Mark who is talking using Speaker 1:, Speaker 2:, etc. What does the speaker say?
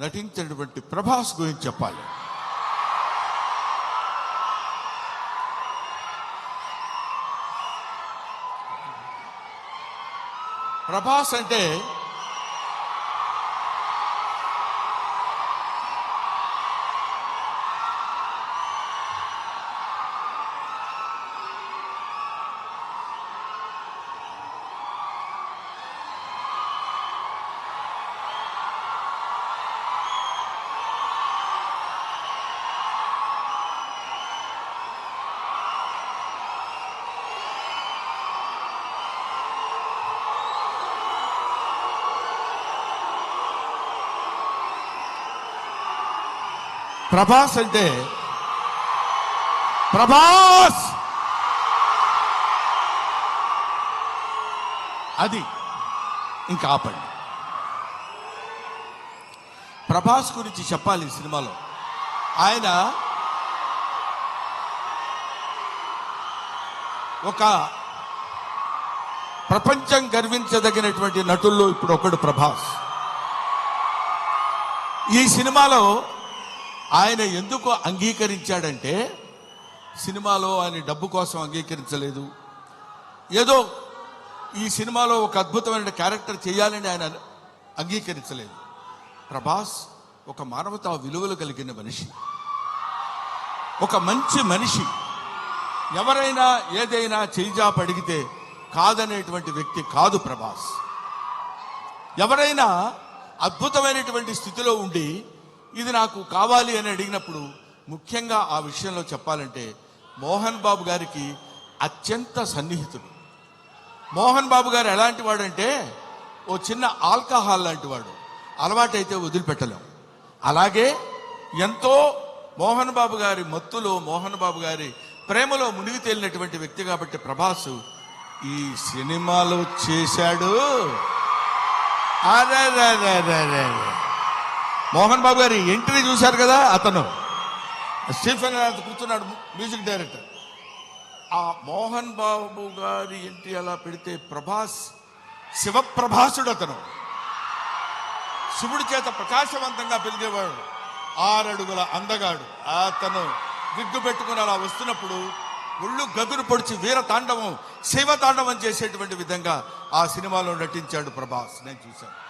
Speaker 1: నటించినటువంటి ప్రభాస్ గురించి చెప్పాలి. ప్రభాస్ అంటే ప్రభాస్ అంటే ప్రభాస్! అది ఇంకా ఆపండి. ప్రభాస్ గురించి చెప్పాలి సినిమాలో. ఆయన ఒక ప్రపంచం గర్వించదగినటువంటి నటుల్లో ఇప్పుడు ఒకడు ప్రభాస్. ఈ సినిమాలో ఆయన ఎందుకు అంగీకరించాడంటే సినిమాలో ఆయన డబ్బు కోసం అంగీకరించలేదు. ఏదో ఈ సినిమాలో ఒక అద్భుతమైన క్యారెక్టర్ చేయాలని ఆయన అంగీకరించలేదు. ప్రభాస్ ఒక మానవతా విలువలు కలిగిన మనిషి. ఒక మంచి మనిషి. ఎవరైనా ఏదైనా చేయిజాపు అడిగితే కాదనేటువంటి వ్యక్తి కాదు ప్రభాస్. ఎవరైనా అద్భుతమైనటువంటి స్థితిలో ఉండి ఇది నాకు కావాలి అని అడిగినప్పుడు ముఖ్యంగా ఆ విషయంలో చెప్పాలంటే మోహన్ బాబు గారికి అత్యంత సన్నిహితుడు. మోహన్ బాబు గారు ఎలాంటి వాడంటే ఓ చిన్న ఆల్కహాల్ లాంటి వాడు. అలవాటైతే వదిలిపెట్టలేం. అలాగే ఎంతో మోహన్ బాబు గారి మత్తులో మోహన్ బాబు గారి ప్రేమలో మునిగి తేలినటువంటి వ్యక్తి కాబట్టి ప్రభాస్ ఈ సినిమాలో చేశాడు. అరెరెరెరెరె. మోహన్ బాబు గారి ఎంట్రీ చూశారు కదా అతను. స్టీఫెన్ కూర్చున్నాడు మ్యూజిక్ డైరెక్టర్. ఆ మోహన్ బాబు గారి ఎంట్రీ అలా పెడితే ప్రభాస్ శివప్రభాసుడు అతను. శివుడి చేత ప్రకాశవంతంగా పెరిగేవాడు. ఆరడుగుల అందగాడు. అతను విగ్గు పెట్టుకుని అలా వస్తున్నప్పుడు ఒళ్ళు గదురు పొడిచి వీర తాండవం శివ తాండవం చేసేటువంటి విధంగా ఆ సినిమాలో నటించాడు ప్రభాస్. నేను చూశాను.